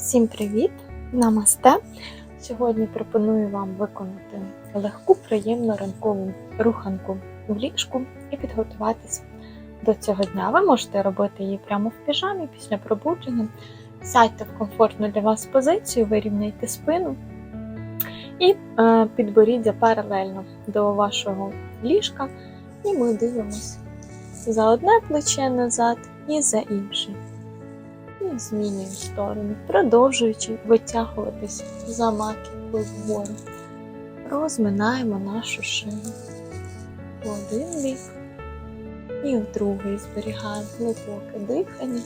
Всім привіт! Намасте! Сьогодні пропоную вам виконати легку, приємну ранкову руханку в ліжку і підготуватись до цього дня. Ви можете робити її прямо в піжамі після пробудження. Сядьте в комфортну для вас позицію, вирівняйте спину і е, підборіддя паралельно до вашого ліжка. І ми дивимося за одне плече назад і за інше. І змінюємо сторону, продовжуючи витягуватись за маківкою вгору. Розминаємо нашу шию в один бік і в другий зберігаємо глибоке дихання.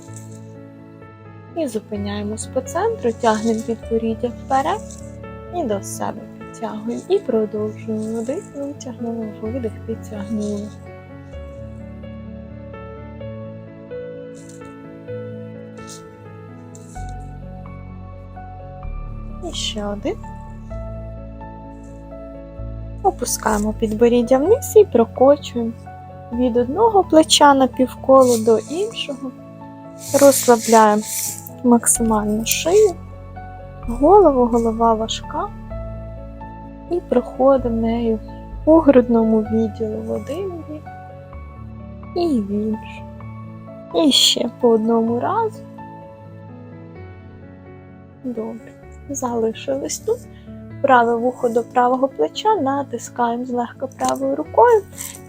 І зупиняємось по центру, тягнемо підборіддя вперед і до себе підтягуємо. І продовжуємо вдих, витягнули, видих, підтягнули. І ще один. Опускаємо підборіддя вниз і прокочуємо від одного плеча на півколо до іншого. Розслабляємо максимально шию, голову, голова важка. І проходимо нею по грудному відділу в один бік і в інший. І ще по одному разу. Добре залишились тут. Праве вухо до правого плеча, натискаємо злегка правою рукою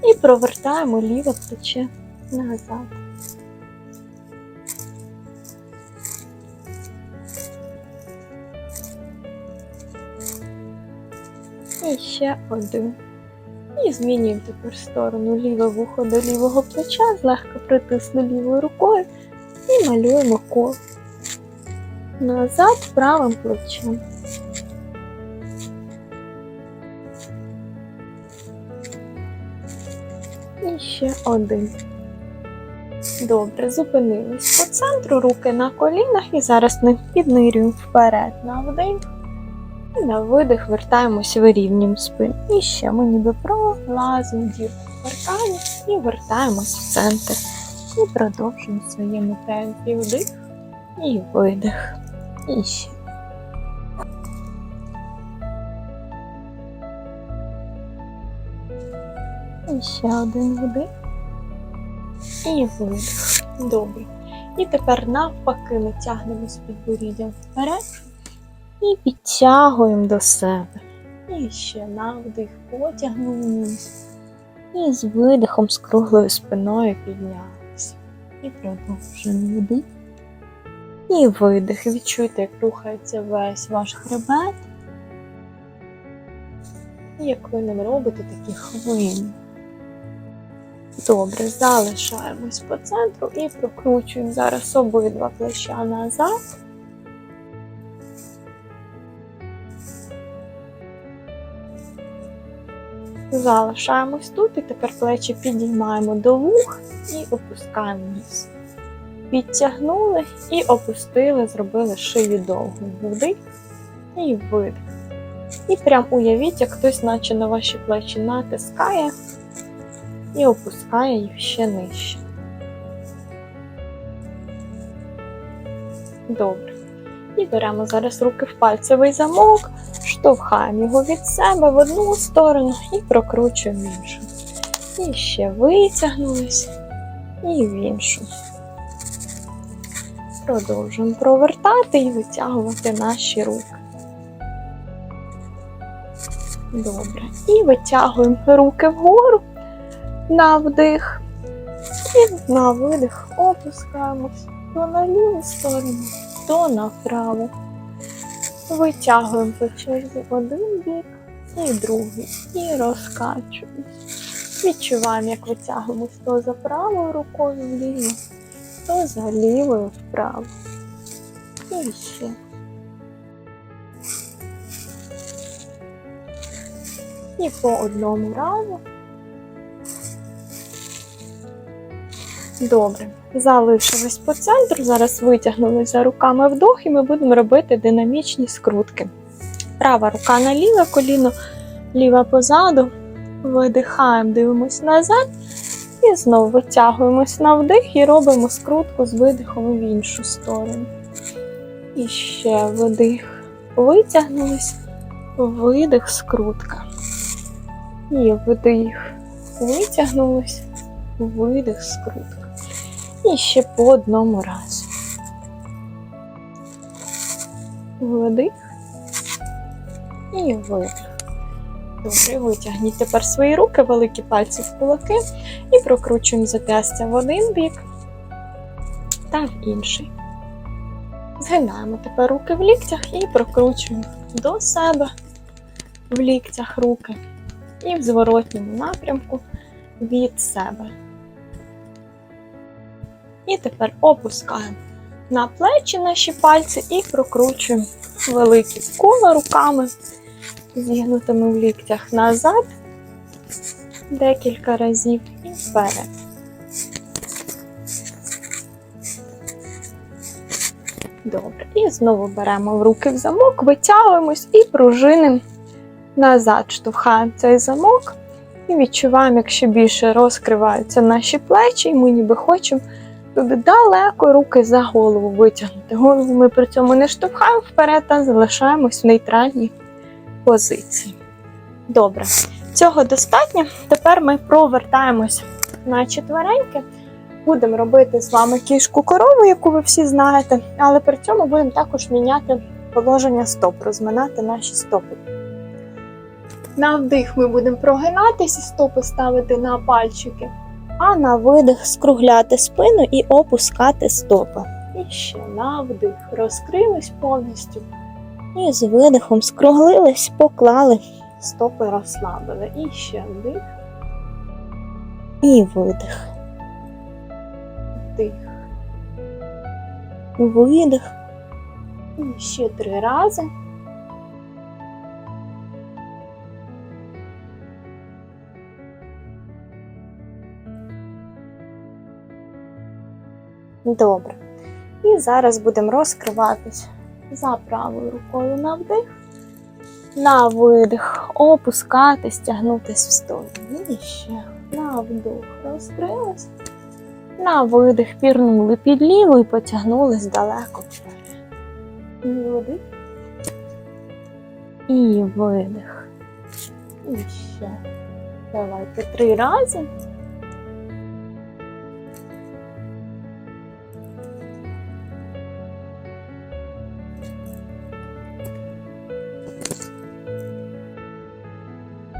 і провертаємо ліве плече назад. І ще один. І змінюємо тепер сторону ліве вухо до лівого плеча, злегка притисли лівою рукою і малюємо коло назад правим плечем. І ще один. Добре, зупинились по центру, руки на колінах і зараз ми піднирюємо вперед на вдих. І на видих вертаємось вирівнюємо спину. І ще ми ніби пролазимо дірку в паркані і вертаємось в центр. І продовжуємо своєму темпі вдих і видих. І ще. І ще один вдих. І видих. Добре. І тепер навпаки ми тягнемо з підборіддям вперед і підтягуємо до себе. І ще на вдих потягнули вниз. І з видихом з круглою спиною піднялися. І продовжуємо вдих. І видих. Відчуйте, як рухається весь ваш хребет. І як ви ним робите такі хвилі. Добре, залишаємось по центру і прокручуємо зараз обидва плеча назад. Залишаємось тут і тепер плечі підіймаємо до вух і опускаємо вниз. Підтягнули і опустили, зробили шию довгу. Вдих і видих. І прям уявіть, як хтось, наче на ваші плечі натискає і опускає їх ще нижче. Добре. І беремо зараз руки в пальцевий замок, штовхаємо його від себе в одну сторону і прокручуємо іншу. І ще витягнулись, і в іншу. Продовжуємо провертати і витягувати наші руки. Добре. І витягуємо руки вгору на вдих. І на видих опускаємось то на ліву сторону, то направо. Витягуємо по черзі один бік і другий. І розкачуємось. Відчуваємо, як витягуємось то за правою рукою вліво, то за лівою вправо. І ще. І по одному разу. Добре. Залишились по центру. Зараз витягнули за руками вдох, і ми будемо робити динамічні скрутки. Права рука на ліве коліно, ліва позаду. Видихаємо, дивимось назад. І знову витягуємось на вдих і робимо скрутку з видихом в іншу сторону. І ще вдих. Витягнулись. Видих, скрутка. І вдих. Витягнулись. Видих, скрутка. І ще по одному разу. Вдих. І видих. Добре, витягніть тепер свої руки, великі пальці в кулаки і прокручуємо зап'ястя в один бік та в інший. Згинаємо тепер руки в ліктях і прокручуємо до себе в ліктях руки і в зворотньому напрямку від себе. І тепер опускаємо на плечі наші пальці і прокручуємо великі коло руками, зігнутими в ліктях назад декілька разів вперед. Добре. І знову беремо в руки в замок, витягуємось і пружинимо назад, штовхаємо цей замок і відчуваємо, як ще більше розкриваються наші плечі, і ми ніби хочемо туди далеко руки за голову витягнути. Голову ми при цьому не штовхаємо вперед, а залишаємось в нейтральній позиції. Добре, цього достатньо. Тепер ми провертаємось на четвереньки. Будемо робити з вами кішку корову, яку ви всі знаєте, але при цьому будемо також міняти положення стоп, розминати наші стопи. На вдих ми будемо прогинатися, стопи ставити на пальчики, а на видих скругляти спину і опускати стопи. І ще на вдих. Розкрились повністю. І з видихом скруглились, поклали, стопи розслабили. І ще вдих. І видих. Вдих. Видих. І ще три рази. Добре. І зараз будемо розкриватись за правою рукою на вдих, на видих, опускатись, тягнутись в сторону. І ще на вдох розкрились, на видих пірнули під ліву і потягнулись далеко вперед. І видих. І ще. Давайте три рази.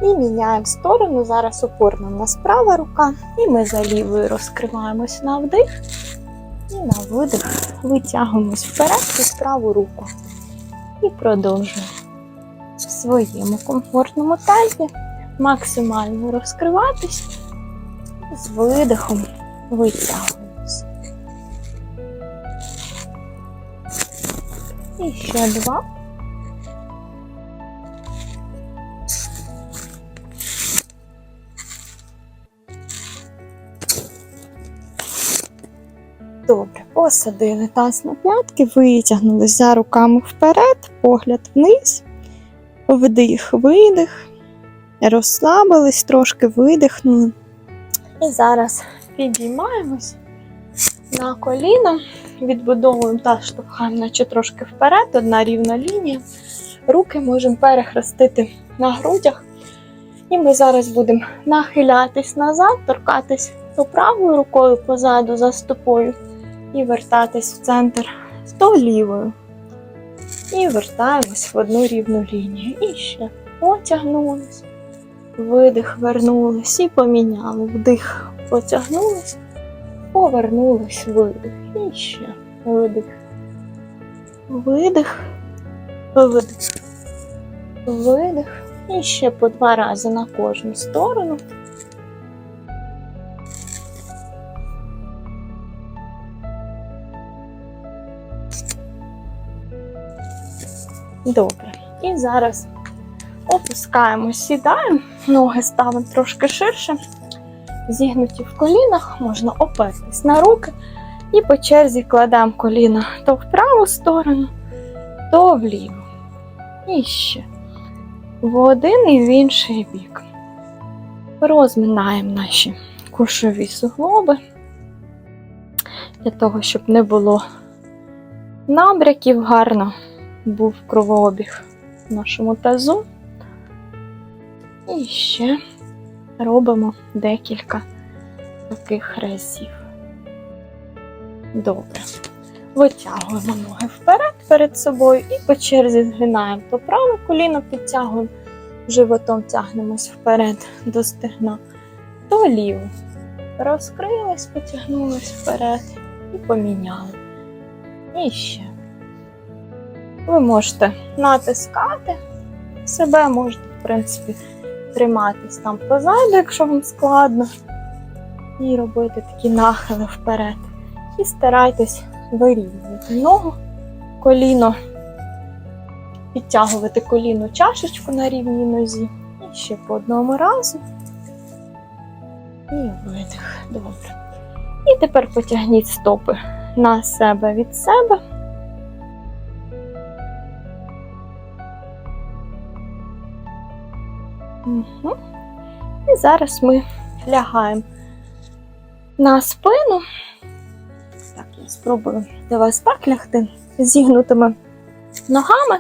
І міняємо сторону. Зараз опорна у нас права рука. І ми за лівою розкриваємось на вдих. І на видих витягуємось вперед під праву руку. І продовжуємо в своєму комфортному темпі максимально розкриватись. З видихом витягуємось. І ще два. Посадили таз на п'ятки, витягнулись за руками вперед, погляд вниз, вдих, видих, розслабились, трошки видихнули. І зараз підіймаємось на коліна, відбудовуємо таз, штовхаємо, наче трошки вперед, одна рівна лінія. Руки можемо перехрестити на грудях. І ми зараз будемо нахилятись назад, торкатись то правою рукою позаду за стопою і вертатись в центр то лівою. І вертаємось в одну рівну лінію. І ще потягнулись, видих, вернулись і поміняли. Вдих, потягнулись, повернулись, видих. І ще видих. Видих, видих, видих. І ще по два рази на кожну сторону. Добре. І зараз опускаємо, сідаємо, ноги ставимо трошки ширше, зігнуті в колінах, можна опертись на руки. І по черзі кладемо коліна то в праву сторону, то в ліву. І ще в один і в інший бік. Розминаємо наші кушові суглоби для того, щоб не було набряків гарно був кровообіг в нашому тазу. І ще робимо декілька таких разів. Добре. Витягуємо ноги вперед перед собою і по черзі згинаємо то праве коліно підтягуємо, животом тягнемось вперед до стегна, то ліве. Розкрились, потягнулись вперед і поміняли. І ще. Ви можете натискати себе, можете, в принципі, триматись там позаду, якщо вам складно, і робити такі нахили вперед. І старайтесь вирівнювати ногу, коліно, підтягувати коліно чашечку на рівній нозі. І ще по одному разу. І видих. Добре. І тепер потягніть стопи на себе від себе. Угу. І зараз ми лягаємо на спину. Так, я спробую для вас так лягти зігнутими ногами,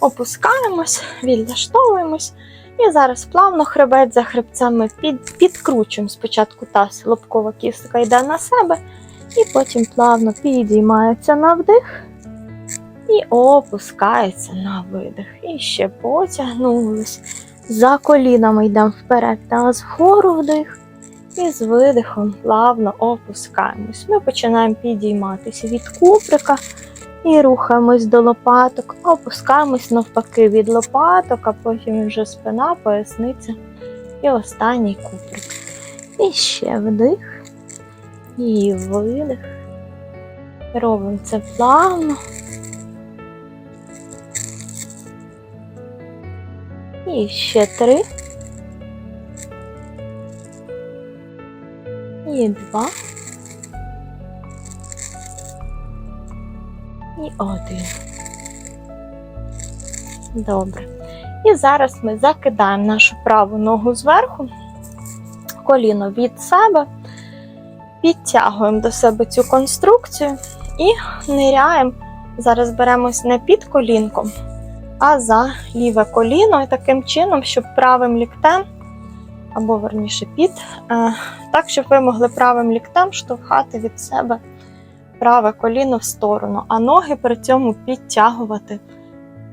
опускаємось, відлаштовуємось. І зараз плавно хребет за хребцем під, підкручуємо спочатку таз, лобкова кістка йде на себе, і потім плавно підіймається на вдих і опускається на видих. І ще потягнулись. За колінами йдемо вперед, таз вгору вдих. І з видихом плавно опускаємось. Ми починаємо підійматися від куприка і рухаємось до лопаток, опускаємось навпаки від лопаток, а потім вже спина, поясниця і останній куприк. І ще вдих і видих. Робимо це плавно. І ще три. І два. І один. Добре. І зараз ми закидаємо нашу праву ногу зверху, коліно від себе, підтягуємо до себе цю конструкцію і ниряємо. Зараз беремось не під колінком, а за ліве коліно, і таким чином, щоб правим ліктем, або верніше під, е, так, щоб ви могли правим ліктем штовхати від себе праве коліно в сторону, а ноги при цьому підтягувати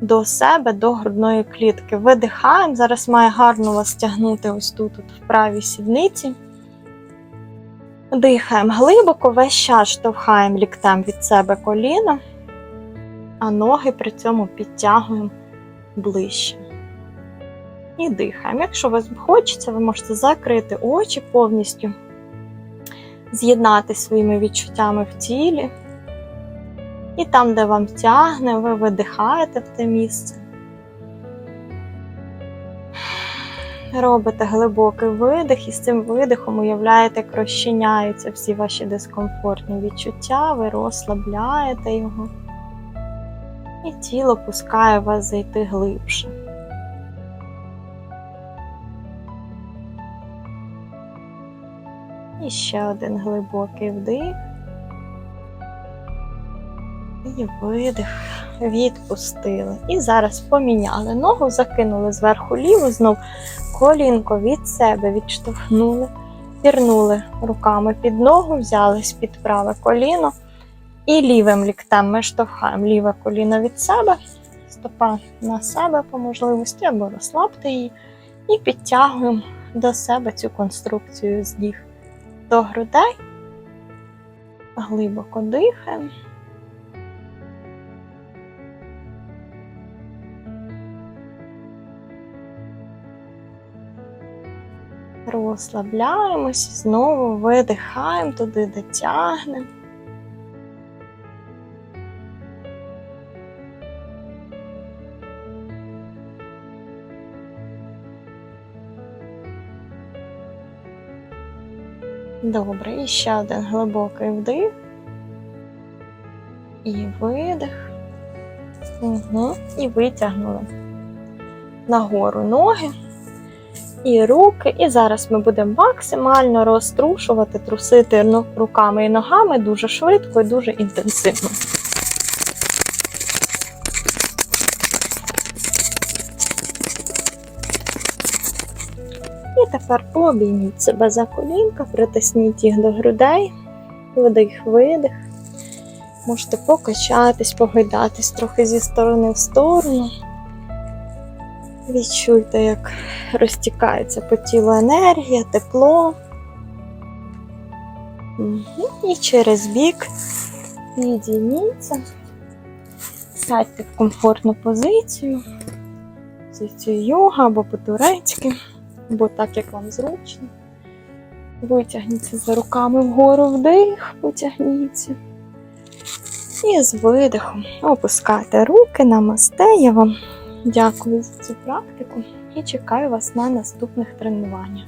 до себе, до грудної клітки. Видихаємо. Зараз має гарно вас тягнути ось тут, от в правій сідниці. Дихаємо глибоко, весь час штовхаємо ліктем від себе коліно, а ноги при цьому підтягуємо ближче. І дихаємо. Якщо вас хочеться, ви можете закрити очі повністю, з'єднати своїми відчуттями в тілі. І там, де вам тягне, ви видихаєте в те місце. Робите глибокий видих, і з цим видихом уявляєте, як розчиняються всі ваші дискомфортні відчуття, ви розслабляєте його, і тіло пускає вас зайти глибше. І ще один глибокий вдих. І видих, відпустили. І зараз поміняли ногу, закинули зверху ліву, знов колінко від себе відштовхнули, пірнули руками під ногу, взялись під праве коліно. І лівим ліктем ми штовхаємо ліве коліно від себе, стопа на себе по можливості, або розслабте її, і підтягуємо до себе цю конструкцію з ніг до грудей. Глибоко дихаємо. Розслабляємось, знову видихаємо туди, де тягнемо. Добре, і ще один глибокий вдих. І видих. Угу. І витягнули нагору ноги і руки. І зараз ми будемо максимально розтрушувати, трусити руками і ногами дуже швидко і дуже інтенсивно. Тепер пообійміть себе за колінка, притисніть їх до грудей, вдих, видих. Можете покачатись, погойдатись трохи зі сторони в сторону. Відчуйте, як розтікається по тілу енергія, тепло. І через бік підійміться. Сядьте в комфортну позицію. Позицію йога або по-турецьки, або так, як вам зручно. Витягніться за руками вгору вдих, потягніться. І з видихом опускайте руки, намасте. Я вам дякую за цю практику і чекаю вас на наступних тренуваннях.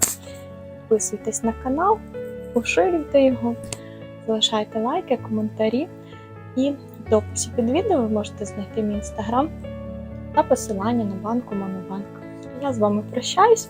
Підписуйтесь на канал, поширюйте його, залишайте лайки, коментарі. І в дописі під відео ви можете знайти мій інстаграм та посилання на банку Монобанк. Я з вами прощаюсь